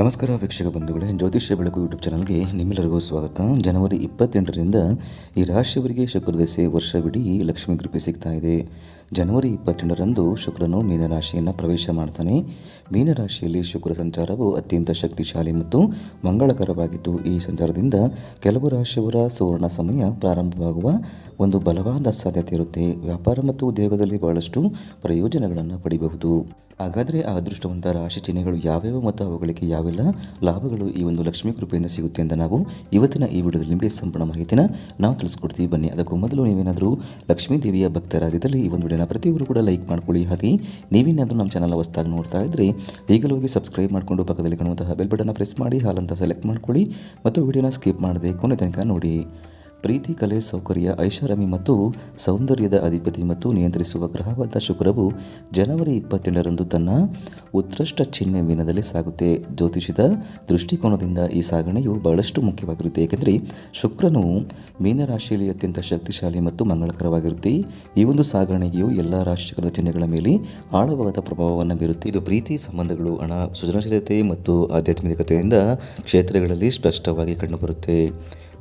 ನಮಸ್ಕಾರ ವೀಕ್ಷಕ ಬಂಧುಗಳೇ, ಜ್ಯೋತಿಷ್ಯ ಬೆಳಕು ಯೂಟ್ಯೂಬ್ ಚಾನಲ್ಗೆ ನಿಮ್ಮೆಲ್ಲರಿಗೂ ಸ್ವಾಗತ. ಜನವರಿ ಇಪ್ಪತ್ತೆಂಟರಿಂದ ಈ ರಾಶಿಯವರಿಗೆ ಶುಕ್ರದಸೆ ವರ್ಷವಿಡೀ ಲಕ್ಷ್ಮೀ ಕೃಪೆ ಸಿಗ್ತಾ ಇದೆ. ಜನವರಿ ಇಪ್ಪತ್ತೆಂಟರಂದು ಶುಕ್ರನು ಮೀನರಾಶಿಯನ್ನು ಪ್ರವೇಶ ಮಾಡ್ತಾನೆ. ಮೀನರಾಶಿಯಲ್ಲಿ ಶುಕ್ರ ಸಂಚಾರವು ಅತ್ಯಂತ ಶಕ್ತಿಶಾಲಿ ಮತ್ತು ಮಂಗಳಕರವಾಗಿದ್ದು, ಈ ಸಂಚಾರದಿಂದ ಕೆಲವು ರಾಶಿಯವರ ಸುವರ್ಣ ಸಮಯ ಪ್ರಾರಂಭವಾಗುವ ಒಂದು ಬಲವಾದ ಸಾಧ್ಯತೆ ಇರುತ್ತೆ. ವ್ಯಾಪಾರ ಮತ್ತು ಉದ್ಯೋಗದಲ್ಲಿ ಬಹಳಷ್ಟು ಪ್ರಯೋಜನಗಳನ್ನು ಪಡೆಯಬಹುದು ಹಾಗಾದರೆ ಆ ಅದೃಷ್ಟವಂತ ರಾಶಿ ಚಿಹ್ನೆಗಳು ಯಾವ್ಯಾವ ಮತ್ತು ಅವುಗಳಿಗೆ ಯಾವೆಲ್ಲ ಲಾಭಗಳು ಈ ಒಂದು ಲಕ್ಷ್ಮೀ ಕೃಪೆಯಿಂದ ಸಿಗುತ್ತೆ ಅಂತ ನಾವು ಇವತ್ತಿನ ಈ ವಿಡಿಯೋದಲ್ಲಿ ನಿಮಗೆ ಸಂಪೂರ್ಣ ಮಾಹಿತಿನ ನಾವು ತಿಳಿಸ್ಕೊಡ್ತೀವಿ. ಬನ್ನಿ, ಅದಕ್ಕೂ ಮೊದಲು ನೀವೇನಾದರೂ ಲಕ್ಷ್ಮೀ ದೇವಿಯ ಭಕ್ತರಾಗಿದ್ದಲ್ಲಿ ಈ ಒಂದು ವಿಡಿಯೋನ ಪ್ರತಿಯೊಬ್ಬರು ಕೂಡ ಲೈಕ್ ಮಾಡ್ಕೊಳ್ಳಿ. ಹಾಗೆ ನೀವೇನಾದರೂ ನಮ್ಮ ಚಾನಲ್ ಹೊಸ್ದಾಗಿ ನೋಡ್ತಾ ಇದ್ದರೆ ಈಗಲೂ ಹೋಗಿ ಸಬ್ಸ್ಕ್ರೈಬ್ ಮಾಡಿಕೊಂಡು ಪಕ್ಕದಲ್ಲಿ ಕಾಣುವಂತಹ ಬೆಲ್ ಬಟನ್ನ ಪ್ರೆಸ್ ಮಾಡಿ ಹಾಲಂತ ಸೆಲೆಕ್ಟ್ ಮಾಡ್ಕೊಳ್ಳಿ. ಮತ್ತು ವಿಡಿಯೋನ ಸ್ಕಿಪ್ ಮಾಡದೆ ಕೊನೆ ತನಕ ನೋಡಿ. ಪ್ರೀತಿ, ಕಲೆ, ಸೌಕರ್ಯ, ಐಷಾರಾಮಿ ಮತ್ತು ಸೌಂದರ್ಯದ ಅಧಿಪತಿ ಮತ್ತು ನಿಯಂತ್ರಿಸುವ ಗ್ರಹವಾದ ಶುಕ್ರವು ಜನವರಿ ಇಪ್ಪತ್ತೆಂಟರಂದು ತನ್ನ ಉತ್ಕೃಷ್ಟ ಚಿಹ್ನೆ ಮೀನದಲ್ಲಿ ಸಾಗುತ್ತೆ. ಜ್ಯೋತಿಷದ ದೃಷ್ಟಿಕೋನದಿಂದ ಈ ಸಾಗಣೆಯು ಬಹಳಷ್ಟು ಮುಖ್ಯವಾಗಿರುತ್ತೆ. ಏಕೆಂದರೆ ಶುಕ್ರನು ಮೀನರಾಶಿಯಲ್ಲಿ ಅತ್ಯಂತ ಶಕ್ತಿಶಾಲಿ ಮತ್ತು ಮಂಗಳಕರವಾಗಿರುತ್ತೆ. ಈ ಒಂದು ಸಾಗಣೆಯು ಎಲ್ಲ ರಾಶಿಗಳ ಚಿಹ್ನೆಗಳ ಮೇಲೆ ಆಳವಾದ ಪ್ರಭಾವವನ್ನು ಬೀರುತ್ತೆ. ಇದು ಪ್ರೀತಿ, ಸಂಬಂಧಗಳು, ಹಣ, ಸೃಜನಶೀಲತೆ ಮತ್ತು ಆಧ್ಯಾತ್ಮಿಕತೆಯಿಂದ ಕ್ಷೇತ್ರಗಳಲ್ಲಿ ಸ್ಪಷ್ಟವಾಗಿ ಕಂಡುಬರುತ್ತೆ.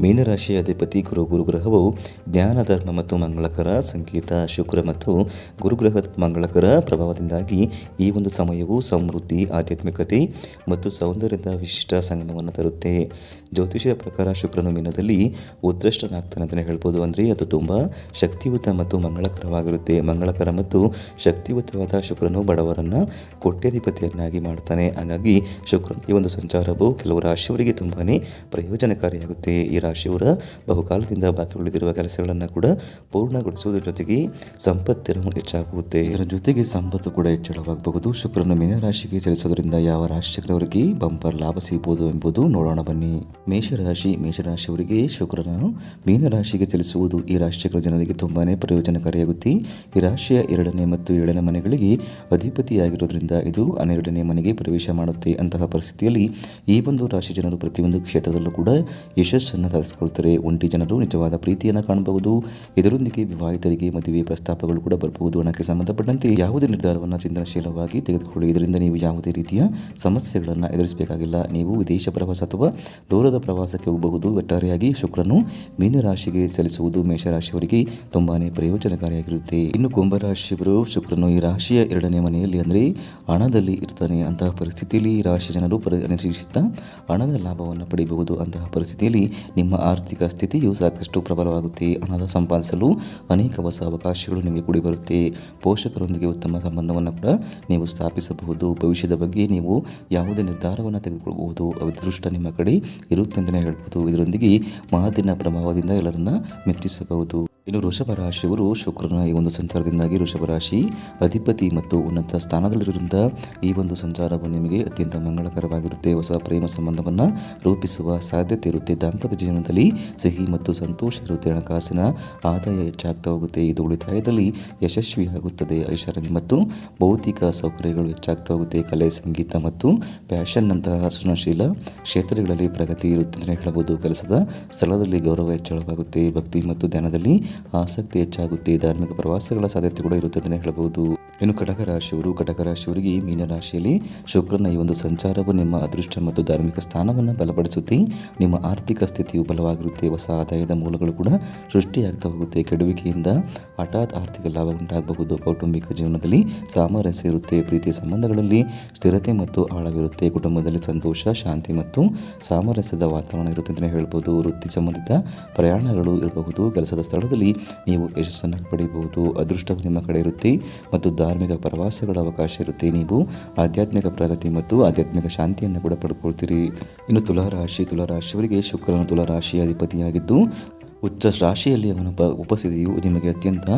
ಮೀನರಾಶಿಯ ಅಧಿಪತಿ ಗುರು ಗುರುಗ್ರಹವು ಜ್ಞಾನ ಧರ್ಮ ಮತ್ತು ಮಂಗಳಕರ ಸಂಕೇತ, ಶುಕ್ರ ಮತ್ತು ಗುರುಗ್ರಹದ ಮಂಗಳಕರ ಪ್ರಭಾವದಿಂದಾಗಿ ಈ ಒಂದು ಸಮಯವು ಸಮೃದ್ಧಿ, ಆಧ್ಯಾತ್ಮಿಕತೆ ಮತ್ತು ಸೌಂದರ್ಯದ ವಿಶಿಷ್ಟ ಸಂಗಮವನ್ನು ತರುತ್ತೆ. ಜ್ಯೋತಿಷ್ಯ ಪ್ರಕಾರ ಶುಕ್ರನು ಮೀನದಲ್ಲಿ ಉದೃಷ್ಟನಾಗ್ತಾನೆ ಅಂತಲೇ ಹೇಳ್ಬೋದು. ಅಂದರೆ ಅದು ತುಂಬ ಶಕ್ತಿಯುತ ಮತ್ತು ಮಂಗಳಕರವಾಗಿರುತ್ತೆ. ಮಂಗಳಕರ ಮತ್ತು ಶಕ್ತಿಯುತವಾದ ಶುಕ್ರನು ಬಡವರನ್ನು ಕೋಟ್ಯಾಧಿಪತಿಯನ್ನಾಗಿ ಮಾಡ್ತಾನೆ. ಹಾಗಾಗಿ ಶುಕ್ರ ಈ ಒಂದು ಸಂಚಾರವು ಕೆಲವು ರಾಶಿಯವರಿಗೆ ತುಂಬಾ ಪ್ರಯೋಜನಕಾರಿಯಾಗುತ್ತೆ. ಈ ರಾಶಿಯವರ ಬಹುಕಾಲದಿಂದ ಬಾಕಿ ಉಳಿದಿರುವ ಕೆಲಸಗಳನ್ನು ಕೂಡ ಪೂರ್ಣಗೊಳಿಸುವುದರ ಜೊತೆಗೆ ಸಂಪತ್ತಿನ ಹೆಚ್ಚಾಗುತ್ತೆ. ಇದರ ಜೊತೆಗೆ ಸಂಪತ್ತು ಕೂಡ ಹೆಚ್ಚಳವಾಗಬಹುದು. ಶುಕ್ರನ ಮೀನರಾಶಿಗೆ ಚಲಿಸೋದ್ರಿಂದ ಯಾವ ರಾಶಿಯವರಿಗೆ ಬಂಪರ್ ಲಾಭ ಸಿಗಬಹುದು ಎಂಬುದು ನೋಡೋಣ ಬನ್ನಿ. ಮೇಷರಾಶಿ, ಮೇಷರಾಶಿಯವರಿಗೆ ಶುಕ್ರನು ಮೀನರಾಶಿಗೆ ಚಲಿಸುವುದು ಈ ರಾಶಿಗಳ ಜನರಿಗೆ ತುಂಬಾನೇ ಪ್ರಯೋಜನಕಾರಿಯಾಗುತ್ತೆ. ಈ ರಾಶಿಯ ಎರಡನೇ ಮತ್ತು ಏಳನೇ ಮನೆಗಳಿಗೆ ಅಧಿಪತಿಯಾಗಿರೋದ್ರಿಂದ ಇದು ಹನ್ನೆರಡನೇ ಮನೆಗೆ ಪ್ರವೇಶ ಮಾಡುತ್ತೆ. ಅಂತಹ ಪರಿಸ್ಥಿತಿಯಲ್ಲಿ ಈ ಒಂದು ರಾಶಿ ಜನರು ಪ್ರತಿಯೊಂದು ಕ್ಷೇತ್ರದಲ್ಲೂ ಕೂಡ ಯಶಸ್ಸನ್ನು ಸಾಧಿಸಿಕೊಳ್ತಾರೆ ಒಂಟಿ ಜನರು ನಿಜವಾದ ಪ್ರೀತಿಯನ್ನು ಕಾಣಬಹುದು. ಇದರೊಂದಿಗೆ ವಿವಾಹಿತರಿಗೆ ಮದುವೆ ಪ್ರಸ್ತಾಪಗಳು ಕೂಡ ಬರಬಹುದು. ಹಣಕ್ಕೆ ಸಂಬಂಧಪಟ್ಟಂತೆ ಯಾವುದೇ ನಿರ್ಧಾರವನ್ನು ಚಿಂತನಶೀಲವಾಗಿ ತೆಗೆದುಕೊಳ್ಳಿ. ಇದರಿಂದ ನೀವು ಯಾವುದೇ ರೀತಿಯ ಸಮಸ್ಯೆಗಳನ್ನು ಎದುರಿಸಬೇಕಾಗಿಲ್ಲ. ನೀವು ವಿದೇಶ ಪ್ರವಾಸ ಅಥವಾ ದೂರದ ಪ್ರವಾಸಕ್ಕೆ ಹೋಗಬಹುದು. ಒಟ್ಟಾರೆಯಾಗಿ ಶುಕ್ರನು ಮೀನರಾಶಿಗೆ ಚಲಿಸುವುದು ಮೇಷರಾಶಿಯವರಿಗೆ ತುಂಬಾನೇ ಪ್ರಯೋಜನಕಾರಿಯಾಗಿರುತ್ತೆ. ಇನ್ನು ಕುಂಭರಾಶಿಯವರು ಶುಕ್ರನು ಈ ರಾಶಿಯ ಎರಡನೇ ಮನೆಯಲ್ಲಿ ಅಂದರೆ ಹಣದಲ್ಲಿ ಇರ್ತಾನೆ. ಅಂತಹ ಪರಿಸ್ಥಿತಿಯಲ್ಲಿ ರಾಶಿ ಜನರು ನಿರೀಕ್ಷಿತ ಹಣದ ಲಾಭವನ್ನು ಪಡೆಯಬಹುದು ಅಂತಹ ಪರಿಸ್ಥಿತಿಯಲ್ಲಿ ಆರ್ಥಿಕ ಸ್ಥಿತಿಯು ಸಾಕಷ್ಟು ಪ್ರಬಲವಾಗುತ್ತೆ. ಹಣದ ಸಂಪಾದಿಸಲು ಅನೇಕ ಹೊಸ ಅವಕಾಶಗಳು ನಿಮಗೆ ಕೂಡಿ ಬರುತ್ತೆ ಪೋಷಕರೊಂದಿಗೆ ಉತ್ತಮ ಸಂಬಂಧವನ್ನು ಕೂಡ ನೀವು ಸ್ಥಾಪಿಸಬಹುದು. ಭವಿಷ್ಯದ ಬಗ್ಗೆ ನೀವು ಯಾವುದೇ ನಿರ್ಧಾರವನ್ನು ತೆಗೆದುಕೊಳ್ಳಬಹುದು ಅದೃಷ್ಟ ನಿಮ್ಮ ಕಡೆ ಇರುತ್ತೆ ಅಂತಲೇ ಹೇಳ್ಬೋದು. ಇದರೊಂದಿಗೆ ಮಹದಿನ ಪ್ರಭಾವದಿಂದ ಎಲ್ಲರನ್ನ ಮೆಚ್ಚಿಸಬಹುದು. ಇನ್ನು ವೃಷಭ ರಾಶಿಯವರು ಶುಕ್ರನ ಈ ಒಂದು ಸಂಚಾರದಿಂದಾಗಿ ವೃಷಭ ರಾಶಿ ಅಧಿಪತಿ ಮತ್ತು ಉನ್ನತ ಸ್ಥಾನದಲ್ಲಿರುವಂಥ ಈ ಒಂದು ಸಂಚಾರವು ನಿಮಗೆ ಅತ್ಯಂತ ಮಂಗಳಕರವಾಗಿರುತ್ತೆ. ಹೊಸ ಪ್ರೇಮ ಸಂಬಂಧವನ್ನು ರೂಪಿಸುವ ಸಾಧ್ಯತೆ ಇರುತ್ತೆ. ದಾಂಪತ್ಯ ಜೀವನದಲ್ಲಿ ಸಿಹಿ ಮತ್ತು ಸಂತೋಷ ಇರುತ್ತೆ. ಹಣಕಾಸಿನ ಆದಾಯ ಹೆಚ್ಚಾಗ್ತಾ ಹೋಗುತ್ತೆ. ಇದು ಉಳಿತಾಯದಲ್ಲಿ ಯಶಸ್ವಿಯಾಗುತ್ತದೆ ಐಷಾರಾಮಿ ಮತ್ತು ಭೌತಿಕ ಸೌಕರ್ಯಗಳು ಹೆಚ್ಚಾಗ್ತಾ ಹೋಗುತ್ತೆ. ಕಲೆ, ಸಂಗೀತ ಮತ್ತು ಫ್ಯಾಷನ್ನಂತಹ ಸೃಜನಶೀಲ ಕ್ಷೇತ್ರಗಳಲ್ಲಿ ಪ್ರಗತಿ ಇರುತ್ತೆ ಅಂತಲೇ ಹೇಳಬಹುದು. ಕೆಲಸದ ಸ್ಥಳದಲ್ಲಿ ಗೌರವ ಹೆಚ್ಚಳವಾಗುತ್ತೆ. ಭಕ್ತಿ ಮತ್ತು ಧ್ಯಾನದಲ್ಲಿ ಆಸಕ್ತಿ ಹೆಚ್ಚಾಗುತ್ತೆ ಧಾರ್ಮಿಕ ಪ್ರವಾಸಗಳ ಸಾಧ್ಯತೆ ಕೂಡ ಇರುತ್ತೆ ಅಂತಲೇ ಹೇಳಬಹುದು ಇನ್ನು ಕಟಕ ರಾಶಿಯವರು, ಕಟಕ ರಾಶಿಯವರಿಗೆ ಮೀನರಾಶಿಯಲ್ಲಿ ಶುಕ್ರನ ಈ ಒಂದು ಸಂಚಾರವು ನಿಮ್ಮ ಅದೃಷ್ಟ ಮತ್ತು ಧಾರ್ಮಿಕ ಸ್ಥಾನವನ್ನು ಬಲಪಡಿಸುತ್ತೆ. ನಿಮ್ಮ ಆರ್ಥಿಕ ಸ್ಥಿತಿಯು ಬಲವಾಗಿರುತ್ತೆ. ಹೊಸ ಆದಾಯದ ಮೂಲಗಳು ಕೂಡ ಸೃಷ್ಟಿಯಾಗ್ತಾ ಹೋಗುತ್ತೆ. ಕೆಡುವಿಕೆಯಿಂದ ಹಠಾತ್ ಆರ್ಥಿಕ ಲಾಭ ಉಂಟಾಗಬಹುದು. ಕೌಟುಂಬಿಕ ಜೀವನದಲ್ಲಿ ಸಾಮರಸ್ಯ ಇರುತ್ತೆ. ಪ್ರೀತಿ ಸಂಬಂಧಗಳಲ್ಲಿ ಸ್ಥಿರತೆ ಮತ್ತು ಆಳವಿರುತ್ತೆ. ಕುಟುಂಬದಲ್ಲಿ ಸಂತೋಷ, ಶಾಂತಿ ಮತ್ತು ಸಾಮರಸ್ಯದ ವಾತಾವರಣ ಇರುತ್ತೆ ಅಂತಲೇ ಹೇಳ್ಬೋದು. ವೃತ್ತಿ ಸಂಬಂಧಿತ ಪ್ರಯಾಣಗಳು ಇರಬಹುದು. ಕೆಲಸದ ಸ್ಥಳದಲ್ಲಿ ನೀವು ಯಶಸ್ಸನ್ನು ಪಡೆಯಬಹುದು. ಅದೃಷ್ಟವು ನಿಮ್ಮ ಕಡೆ ಇರುತ್ತೆ. ಮತ್ತು ಧಾರ್ಮಿಕ ಪ್ರವಾಸಗಳ ಅವಕಾಶ ಇರುತ್ತೆ. ನೀವು ಆಧ್ಯಾತ್ಮಿಕ ಪ್ರಗತಿ ಮತ್ತು ಆಧ್ಯಾತ್ಮಿಕ ಶಾಂತಿಯನ್ನು ಕೂಡ ಪಡ್ಕೊಳ್ತೀರಿ. ಇನ್ನು ತುಲಾರಾಶಿ, ತುಲಾರಾಶಿಯವರಿಗೆ ಶುಕ್ರನ ತುಲಾರಾಶಿಯ ಅಧಿಪತಿಯಾಗಿದ್ದು ಉಚ್ಚ ರಾಶಿಯಲ್ಲಿ ಅವನ ಪ ಉಪಸ್ಥಿತಿಯು ನಿಮಗೆ ಅತ್ಯಂತ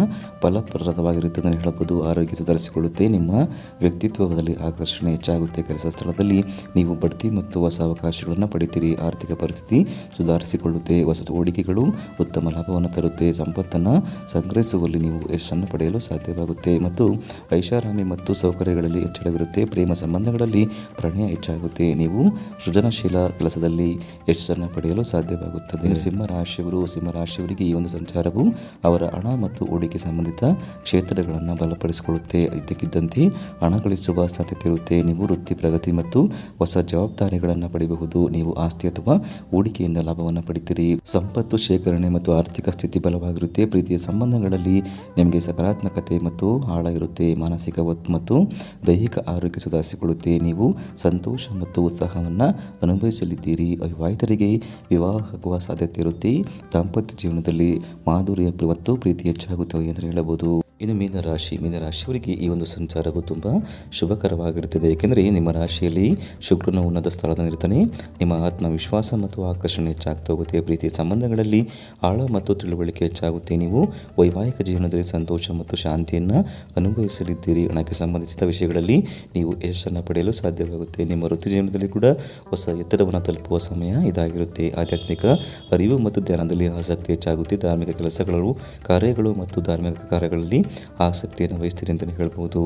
ಫಲಪ್ರದವಾಗಿರುತ್ತೆ ಅಂತ ಹೇಳಬಹುದು. ಆರೋಗ್ಯ ಸುಧಾರಿಸಿಕೊಳ್ಳುತ್ತೆ ನಿಮ್ಮ ವ್ಯಕ್ತಿತ್ವದಲ್ಲಿ ಆಕರ್ಷಣೆ ಹೆಚ್ಚಾಗುತ್ತೆ. ಕೆಲಸ ಸ್ಥಳದಲ್ಲಿ ನೀವು ಬಡ್ತಿ ಮತ್ತು ಹೊಸ ಅವಕಾಶಗಳನ್ನು ಪಡಿತೀರಿ. ಆರ್ಥಿಕ ಪರಿಸ್ಥಿತಿ ಸುಧಾರಿಸಿಕೊಳ್ಳುತ್ತೆ. ಹೊಸ ಹೂಡಿಕೆಗಳು ಉತ್ತಮ ಲಾಭವನ್ನು ತರುತ್ತೆ. ಸಂಪತ್ತನ್ನು ಸಂಗ್ರಹಿಸುವಲ್ಲಿ ನೀವು ಯಶಸ್ಸನ್ನು ಪಡೆಯಲು ಸಾಧ್ಯವಾಗುತ್ತೆ. ಮತ್ತು ಐಷಾರಾಮಿ ಮತ್ತು ಸೌಕರ್ಯಗಳಲ್ಲಿ ಹೆಚ್ಚಳವಿರುತ್ತೆ. ಪ್ರೇಮ ಸಂಬಂಧಗಳಲ್ಲಿ ಪ್ರಣಯ ಹೆಚ್ಚಾಗುತ್ತೆ. ನೀವು ಸೃಜನಶೀಲ ಕೆಲಸದಲ್ಲಿ ಯಶಸ್ಸನ್ನು ಪಡೆಯಲು ಸಾಧ್ಯವಾಗುತ್ತದೆ. ಸಿಂಹ ರಾಶಿಯವರು ಸಿಂಹ ರಾಶಿಯವರಿಗೆ ಈ ಒಂದು ಸಂಚಾರವು ಅವರ ಹಣ ಮತ್ತು ಹೂಡಿಕೆ ಸಂಬಂಧಿತ ಕ್ಷೇತ್ರಗಳನ್ನು ಬಲಪಡಿಸಿಕೊಳ್ಳುತ್ತೆ. ಇದ್ದಕ್ಕಿದ್ದಂತೆ ಹಣ ಗಳಿಸುವ ಸಾಧ್ಯತೆ ಇರುತ್ತೆ. ನೀವು ವೃತ್ತಿ, ಪ್ರಗತಿ ಮತ್ತು ಹೊಸ ಜವಾಬ್ದಾರಿಗಳನ್ನು ಪಡೆಯಬಹುದು ನೀವು ಆಸ್ತಿ ಅಥವಾ ಹೂಡಿಕೆಯಿಂದ ಲಾಭವನ್ನು ಪಡಿತೀರಿ. ಸಂಪತ್ತು, ಶೇಖರಣೆ ಮತ್ತು ಆರ್ಥಿಕ ಸ್ಥಿತಿ ಬಲವಾಗಿರುತ್ತೆ. ಪ್ರೀತಿಯ ಸಂಬಂಧಗಳಲ್ಲಿ ನಿಮಗೆ ಸಕಾರಾತ್ಮಕತೆ ಮತ್ತು ಹಾಳಾಗಿರುತ್ತೆ ಮಾನಸಿಕ ಮತ್ತು ದೈಹಿಕ ಆರೋಗ್ಯ ಸುಧಾರಿಸಿಕೊಳ್ಳುತ್ತೆ. ನೀವು ಸಂತೋಷ ಮತ್ತು ಉತ್ಸಾಹವನ್ನು ಅನುಭವಿಸಲಿದ್ದೀರಿ. ಅವಿವಾಹಿತರಿಗೆ ವಿವಾಹ ಆಗುವ ಸಾಧ್ಯತೆ ಇರುತ್ತೆ. ದಾಂಪತ್ಯ ಜೀವನದಲ್ಲಿ ಮಾಧುರ್ಯ ಮತ್ತು ಪ್ರೀತಿ ಹೆಚ್ಚಾಗುತ್ತವೆ ಎಂದು ಹೇಳಬಹುದು. ಇನ್ನು ಮೀನರಾಶಿ ರಾಶಿ, ಮೀನ ರಾಶಿಯವರಿಗೆ ಈ ಒಂದು ಸಂಚಾರವು ತುಂಬ ಶುಭಕರವಾಗಿರುತ್ತದೆ. ಏಕೆಂದರೆ ನಿಮ್ಮ ರಾಶಿಯಲ್ಲಿ ಶುಕ್ರನ ಉನ್ನತ ಸ್ಥಳದಲ್ಲಿರ್ತಾನೆ ನಿಮ್ಮ ಆತ್ಮವಿಶ್ವಾಸ ಮತ್ತು ಆಕರ್ಷಣೆ ಹೆಚ್ಚಾಗ್ತಾ ಹೋಗುತ್ತೆ. ಪ್ರೀತಿಯ ಸಂಬಂಧಗಳಲ್ಲಿ ಆಳ ಮತ್ತು ತಿಳುವಳಿಕೆ ಹೆಚ್ಚಾಗುತ್ತೆ. ನೀವು ವೈವಾಹಿಕ ಜೀವನದಲ್ಲಿ ಸಂತೋಷ ಮತ್ತು ಶಾಂತಿಯನ್ನು ಅನುಭವಿಸಲಿದ್ದೀರಿ. ಹಣಕ್ಕೆ ಸಂಬಂಧಿಸಿದ ವಿಷಯಗಳಲ್ಲಿ ನೀವು ಯಶಸ್ಸನ್ನು ಪಡೆಯಲು ಸಾಧ್ಯವಾಗುತ್ತೆ. ನಿಮ್ಮ ವೃತ್ತಿ ಜೀವನದಲ್ಲಿ ಕೂಡ ಹೊಸ ಎತ್ತರವನ್ನು ತಲುಪುವ ಸಮಯ ಇದಾಗಿರುತ್ತೆ. ಆಧ್ಯಾತ್ಮಿಕ ಅರಿವು ಮತ್ತು ಧ್ಯಾನದಲ್ಲಿ ಆಸಕ್ತಿ ಹೆಚ್ಚಾಗುತ್ತೆ. ಧಾರ್ಮಿಕ ಕೆಲಸಗಳು, ಕಾರ್ಯಗಳು ಮತ್ತು ಧಾರ್ಮಿಕ ಕಾರ್ಯಗಳಲ್ಲಿ ಆಸಕ್ತಿಯನ್ನು ವಹಿಸ್ತೀರಿ ಅಂತಲೇ ಹೇಳ್ಬೋದು.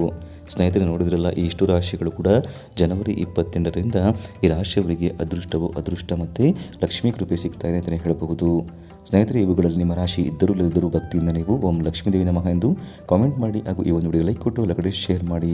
ಸ್ನೇಹಿತರೆ, ನೋಡಿದ್ರಲ್ಲ, ಈ ಇಷ್ಟು ರಾಶಿಗಳು ಕೂಡ ಜನವರಿ ಇಪ್ಪತ್ತೆಂಟರಿಂದ ಈ ರಾಶಿಯವರಿಗೆ ಅದೃಷ್ಟವು, ಅದೃಷ್ಟ ಮತ್ತು ಲಕ್ಷ್ಮೀ ಕೃಪೆ ಸಿಗ್ತಾ ಇದೆ ಅಂತಲೇ ಹೇಳಬಹುದು. ಸ್ನೇಹಿತರೆ, ಇವುಗಳಲ್ಲಿ ನಿಮ್ಮ ರಾಶಿ ಇದ್ದರೂ ಇಲ್ಲದಿದ್ದರೂ ಭಕ್ತಿಯಿಂದ ನೀವು ಓಂ ಲಕ್ಷ್ಮೀದೇವಿ ನಮಃ ಎಂದು ಕಾಮೆಂಟ್ ಮಾಡಿ ಹಾಗೂ ಈ ಒಂದು ವಿಡಿಯೋ ಲೈಕ್ ಕೊಟ್ಟು ಒಳಗಡೆ ಶೇರ್ ಮಾಡಿ.